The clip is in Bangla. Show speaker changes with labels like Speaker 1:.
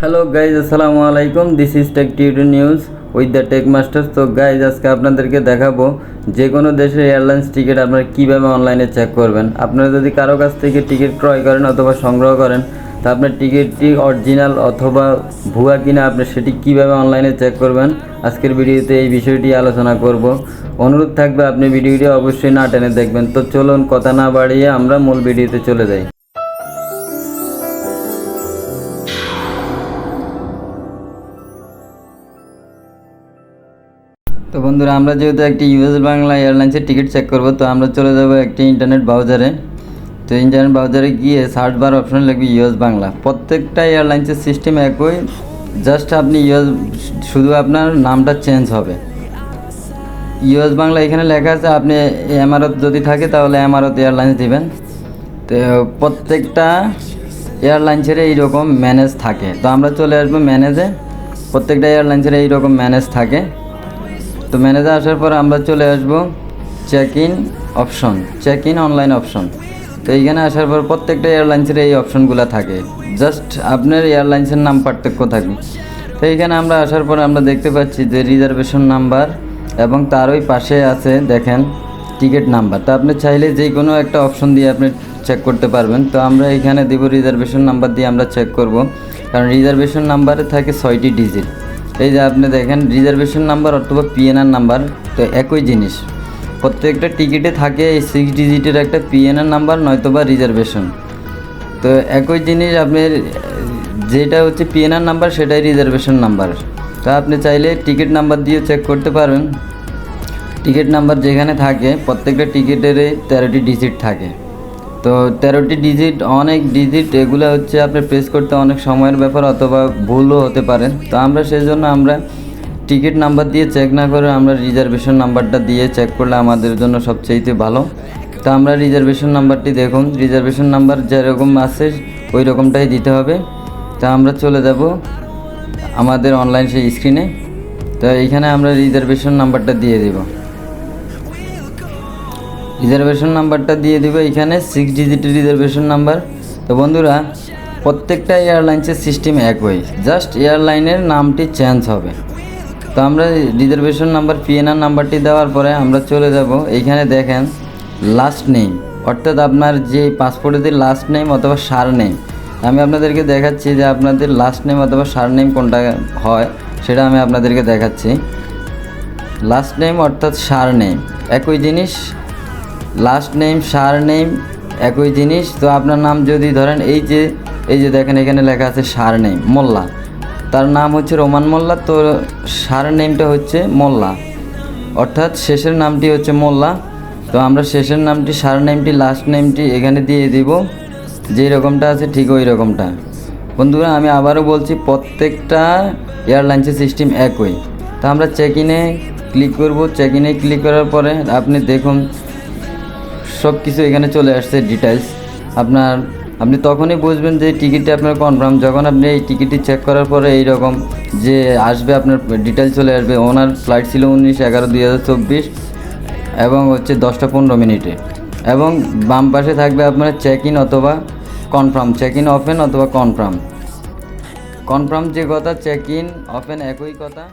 Speaker 1: হ্যালো গাইজ আসসালামু আলাইকুম this is tech tudo news with the tech master তো গাইজ আজকে আপনাদেরকে দেখাবো যে কোনো দেশের এয়ারলাইন্স টিকিট আপনারা কীভাবে অনলাইনে চেক করবেন। আপনারা যদি কারও কাছ থেকে টিকিট ক্রয় করেন অথবা সংগ্রহ করেন, তা আপনার টিকিটটি অরিজিনাল অথবা ভুয়া কিনা আপনি সেটি কীভাবে অনলাইনে চেক করবেন, আজকের ভিডিওতে এই বিষয়টি আলোচনা করব। অনুরোধ থাকবে আপনি ভিডিওটি অবশ্যই না টেনে দেখবেন। তো চলুন কথা না বাড়িয়ে আমরা মূল ভিডিওতে চলে যাই। তো বন্ধুরা, আমরা যেহেতু একটি ইউএস বাংলা এয়ারলাইন্সের টিকিট চেক করব, তো আমরা চলে যাব একটি ইন্টারনেট ব্রাউজারে তো ইন্টারনেট ব্রাউজারে গিয়ে সার্চ বার অপশনে লিখবি ইউএস বাংলা। প্রত্যেকটা এয়ারলাইন্সের সিস্টেম একই জাস্ট আপনি ইউএস শুধু আপনার নামটা চেঞ্জ হবে। ইউএস বাংলা এখানে লেখা আছে, আপনি এমারত যদি থাকে, তাহলে এমারত এয়ারলাইন্স দিবেন। তো প্রত্যেকটা এয়ারলাইন্সের এইরকম ম্যানেজ থাকে। তো আমরা চলে আসব ম্যানেজে প্রত্যেকটা এয়ারলাইন্সের এইরকম ম্যানেজ থাকে। তো ম্যানেজার আসার পর আমরা চলে আসব check in option check in online option তো এইখানে আসার পর প্রত্যেকটা এয়ারলাইন্সের এই অপশনগুলো থাকে। জাস্ট আপনার এয়ারলাইন্সের নাম পার্থক্য থাকে তো এইখানে আমরা আসার পর আমরা দেখতে পাচ্ছি যে রিজার্ভেশন নাম্বার এবং তার ওই পাশে আছে, দেখেন টিকিট নাম্বার তো আপনি চাইলে যে কোনো একটা অপশন দিয়ে আপনি চেক করতে পারবেন। তো আমরা এখানে দেব রিজার্ভেশন নাম্বার দিয়ে আমরা চেক করব। কারণ রিজার্ভেশন নাম্বারে থাকে ছয়টি ডিজিট এই যে আপনি দেখেন রিজার্ভেশন নাম্বার অথবা পিএনআর নাম্বার তো একই জিনিস। প্রত্যেকটা টিকিটে থাকে এই সিক্স ডিজিটের একটা পিএনআর নাম্বার নয়তোবা রিজার্ভেশন তো একই জিনিস আপনার যেটা হচ্ছে পিএনআর নাম্বার সেটাই রিজার্ভেশন নাম্বার তো আপনি চাইলে টিকিট নাম্বার দিয়ে চেক করতে পারবেন। টিকিট নাম্বার যেখানে থাকে, প্রত্যেকটা টিকিটেরই তেরোটি ডিজিট থাকে। তো তেরোটি ডিজিট অনেক ডিজিট এগুলো হচ্ছে আপনি প্রেস করতে অনেক সময়ের ব্যাপার অথবা ভুলও হতে পারে। তো আমরা সেই জন্য আমরা টিকিট নাম্বার দিয়ে চেক না করে আমরা রিজার্ভেশন নাম্বারটা দিয়ে চেক করলে আমাদের জন্য সবচেয়েতে ভালো। তো আমরা রিজার্ভেশন নাম্বারটি দেখুন রিজার্ভেশন নাম্বার যেরকম আছে ওই রকমটাই দিতে হবে। তা আমরা চলে যাব আমাদের অনলাইন সেই স্ক্রিনে তো এইখানে আমরা রিজার্ভেশন নাম্বারটা দিয়ে দেবো। রিজার্ভেশন নাম্বারটা দিয়ে দেবো এখানে সিক্স ডিজিটের রিজার্ভেশন নাম্বার তো বন্ধুরা, প্রত্যেকটা এয়ারলাইন্সের সিস্টেম একই। জাস্ট এয়ারলাইনের নামটি চেঞ্জ হবে। তো আমরা রিজার্ভেশন নাম্বার পিএনআর নাম্বারটি দেওয়ার পরে আমরা চলে যাব। এইখানে দেখেন লাস্ট নেম অর্থাৎ আপনার যে পাসপোর্টের লাস্ট নেম অথবা সার নেম আমি আপনাদেরকে দেখাচ্ছি যে আপনাদের লাস্ট নেম অথবা সার নেম কোনটা হয়, সেটা আমি আপনাদেরকে দেখাচ্ছি। লাস্ট নেম অর্থাৎ সার নেম একই জিনিস লাস্ট নেম সার নেম একই জিনিস। তো আপনার নাম যদি ধরেন এই যে এই যে দেখেন এখানে লেখা আছে সার নেম মোল্লা। তার নাম হচ্ছে রোমান মোল্লা, তো সার নেমটা হচ্ছে মোল্লা। অর্থাৎ শেষের নামটি হচ্ছে মোল্লা। তো আমরা শেষের নামটি সার নেমটি লাস্ট নেমটি এখানে দিয়ে দিব। যেই রকমটা আছে ঠিক ওই রকমটা। বন্ধুরা, আমি আবারও বলছি, প্রত্যেকটা এয়ারলাইন্সের সিস্টেম একই। তো আমরা চেক ইনে ক্লিক করব। চেক ইনে ক্লিক করার পরে আপনি দেখুন সব কিছু এখানে চলে আসছে ডিটেলস আপনার, আপনি তখনই বুঝবেন যে টিকিটটা আপনার কনফার্ম যখন আপনি এই টিকিটটি চেক করার পরে এই রকম যে আসবে আপনার ডিটেলস চলে আসবে। ওনার ফ্লাইট ছিল উনিশ এগারো দুই হাজার চব্বিশ এবং হচ্ছে দশটা পনেরো মিনিটে। এবং বাম পাশে থাকবে আপনার চেক ইন অথবা কনফার্ম চেক ইন অফেন অথবা কনফার্ম কনফার্ম যে কথা চেক ইন অফেন একই কথা।